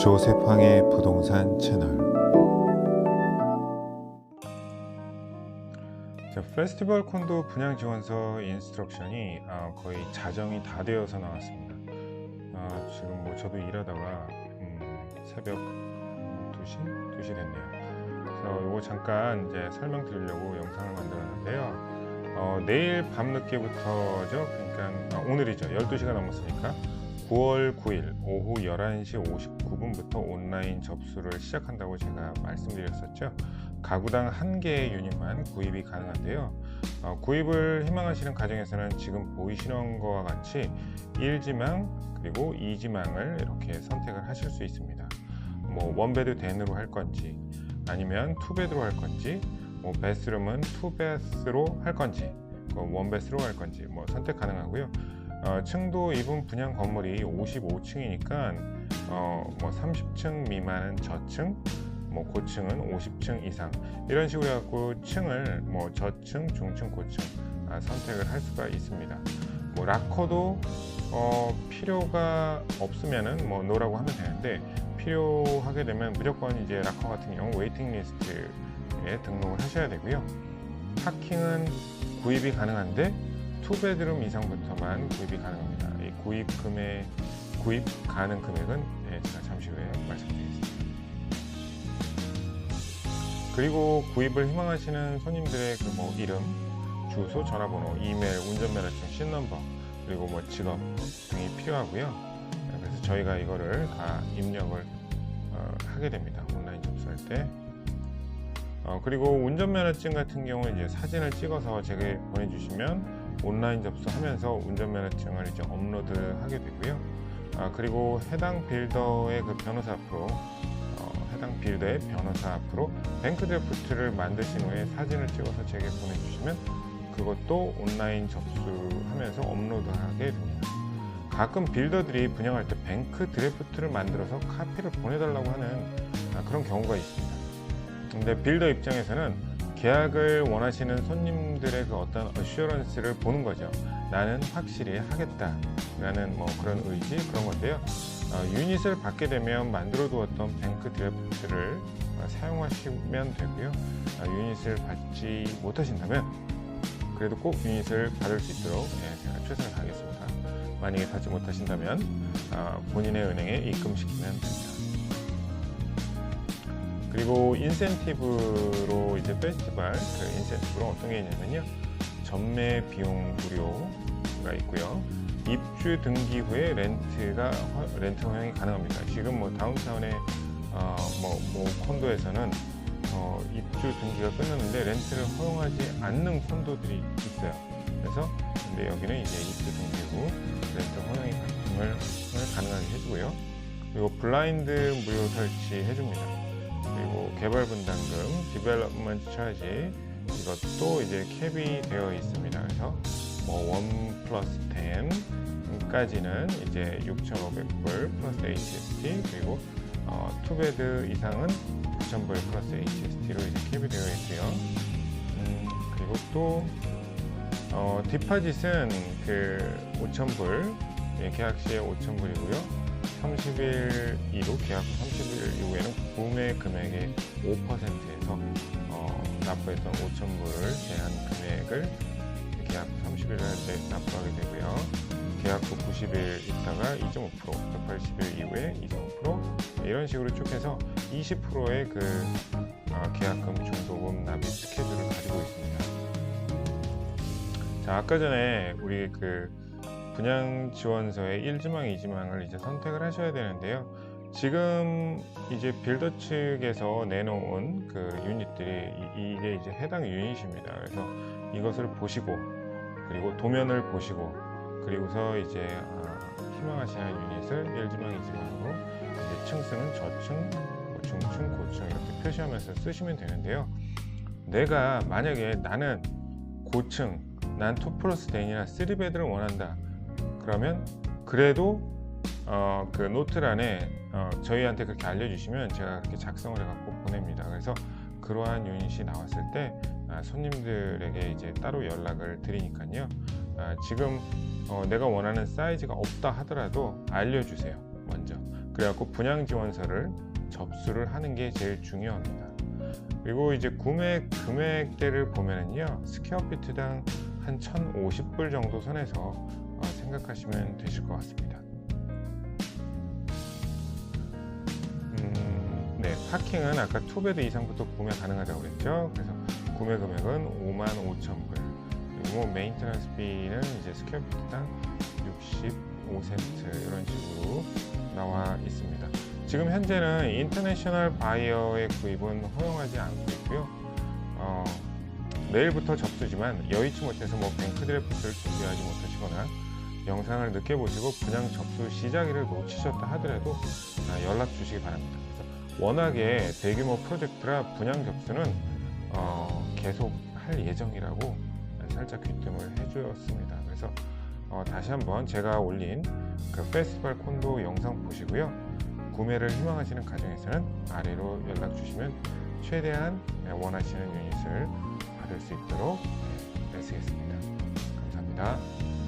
조세팡의 부동산 채널 자, 페스티벌 콘도 분양 지원서 인스트럭션이 아, 거의 자정이 다 되어서 나왔습니다. 아, 지금 뭐 저도 일하다가 음, 새벽 2시? 2시 됐네요. 그래서 이거 잠깐 이제 설명드리려고 영상을 만들었는데요. 어, 내일 밤늦게부터죠. 그러니까 아, 오늘이죠. 12시가 넘었으니까 9월 9일 오후 11시 59분 부터 온라인 접수를 시작한다고 제가 말씀드렸었죠. 가구당 한 개의 유닛만 구입이 가능한데요. 어, 구입을 희망하시는 가정에서는 지금 보이시는 것과 같이 1지망 그리고 2지망을 이렇게 선택을 하실 수 있습니다. 뭐 원베드 덴으로 할 건지 아니면 투베드로 할 건지 뭐 베스룸은 투베스로 할 건지 그 원베스로 할 건지 뭐 선택 가능하고요. 어, 층도 이분 분양 건물이 55층이니까 어, 뭐 30층 미만은 저층, 뭐 고층은 50층 이상 이런 식으로 해갖고 층을 뭐 저층, 중층, 고층 아, 선택을 할 수가 있습니다. 뭐 락커도 어, 필요가 없으면은 뭐 노라고 하면 되는데 필요하게 되면 무조건 이제 락커 같은 경우 웨이팅 리스트에 등록을 하셔야 되고요. 파킹은 구입이 가능한데 투베드룸 이상부터만 구입이 가능합니다. 이 구입 금액, 구입 가능 금액은 네, 제가 잠시 후에 말씀드리겠습니다. 그리고 구입을 희망하시는 손님들의 그 뭐 이름, 주소, 전화번호, 이메일, 운전면허증, 신넘버 그리고 뭐 직업 등이 필요하고요. 그래서 저희가 이거를 다 입력을 어, 하게 됩니다. 온라인 접수할 때. 어, 그리고 운전면허증 같은 경우는 이제 사진을 찍어서 제게 보내주시면 온라인 접수하면서 운전면허증을 이제 업로드하게 되고요. 아, 그리고 해당 빌더의 그 변호사 앞으로 어, 해당 빌더의 변호사 앞으로 뱅크 드래프트를 만드신 후에 사진을 찍어서 제게 보내주시면 그것도 온라인 접수하면서 업로드하게 됩니다. 가끔 빌더들이 분양할 때 뱅크 드래프트를 만들어서 카피를 보내달라고 하는 아, 그런 경우가 있습니다. 근데 빌더 입장에서는 계약을 원하시는 손님들의 그 어떤 어슈런스를 보는 거죠. 나는 확실히 하겠다라는 뭐 그런 의지 그런 건데요. 어, 유닛을 받게 되면 만들어 두었던 뱅크 드래프트를 어, 사용하시면 되고요. 어, 유닛을 받지 못하신다면 그래도 꼭 유닛을 받을 수 있도록 예, 제가 최선을 다하겠습니다. 만약에 받지 못하신다면 어, 본인의 은행에 입금시키면 됩니다. 그리고 인센티브로 이제 페스티벌 그 인센티브로 어떤 게 있냐면요. 전매 비용 무료가 있고요. 입주 등기 후에 렌트가 허- 렌트 허용이 가능합니다. 지금 뭐 다운타운의 어, 뭐, 뭐 콘도에서는 어, 입주 등기가 끝났는데 렌트를 허용하지 않는 콘도들이 있어요. 그래서 근데 여기는 이제 입주 등기 후 렌트 허용이 가능을 가능하게 해주고요. 그리고 블라인드 무료 설치 해줍니다 그리고 개발 분담금, 디벨롭먼트 차지 이것도 이제 캡이 되어 있습니다. 그래서 뭐1 플러스 10까지는 이제 6,500불 플러스 HST 그리고 어, 투베드 이상은 9,000불 플러스 HST로 이제 캡이 되어 있고요. 음, 그리고 또 어, 디파짓은 그 5,000불 예, 계약 시에 5,000불이고요. 30일 이후 계약 후 30일 이후에는 구매 금액의 5%에서 어, 납부했던 5,000불을 제한 금액을 계약 후 30일에 납부하게 되고요. 계약 후 90일 있다가 2.5%, 180일 이후에 2.5% 이런 식으로 쭉 해서 20%의 그 어, 계약금 중도금 납입 스케줄을 가지고 있습니다. 자, 아까 전에 우리 그 분양 지원서의 1지망, 2지망을 이제 선택을 하셔야 되는데요. 지금 이제 빌더 측에서 내놓은 그 유닛들이 이- 이게 이제 해당 유닛입니다. 그래서 이것을 보시고 그리고 도면을 보시고 그리고서 이제 아, 희망하시는 유닛을 1지망, 2지망으로 이제 층수는 저층, 뭐 중층, 고층 이렇게 표시하면서 쓰시면 되는데요. 내가 만약에 나는 고층, 난2 플러스 10이나 3베드를 원한다. 그러면 그래도 어, 그 노트란에 어, 저희한테 그렇게 알려주시면 제가 그렇게 작성을 해갖고 보냅니다. 그래서 그러한 유닛이 나왔을 때 아, 손님들에게 이제 따로 연락을 드리니까요. 아, 지금 어, 내가 원하는 사이즈가 없다 하더라도 알려주세요. 먼저. 그래갖고 분양 지원서를 접수를 하는 게 제일 중요합니다. 그리고 이제 구매 금액대를 보면은요 스퀘어피트당 한 1,050불 정도 선에서 어, 생각하시면 되실 것 같습니다. 음, 네, 파킹은 아까 투베드 이상부터 구매 가능하다고 그랬죠. 그래서 구매 금액은 5만 5천 불. 그리고 뭐 메인테넌스 비는 이제 스퀘어 피트당 65센트 이런 식으로 나와 있습니다. 지금 현재는 인터내셔널 바이어의 구입은 허용하지 않고 있고요. 어, 내일부터 접수지만 여의치 못해서 뭐 뱅크 드래프트를 준비하지 못하시거나 영상을 늦게 보시고 분양 접수 시작일을 놓치셨다 하더라도 아, 연락 주시기 바랍니다. 워낙에 대규모 프로젝트라 분양 접수는 어, 계속 할 예정이라고 살짝 귀뜸을 해주었습니다. 그래서 어, 다시 한번 제가 올린 그 페스티벌 콘도 영상 보시고요. 구매를 희망하시는 가정에서는 아래로 연락 주시면 최대한 원하시는 유닛을 받을 수 있도록 애쓰겠습니다. 감사합니다.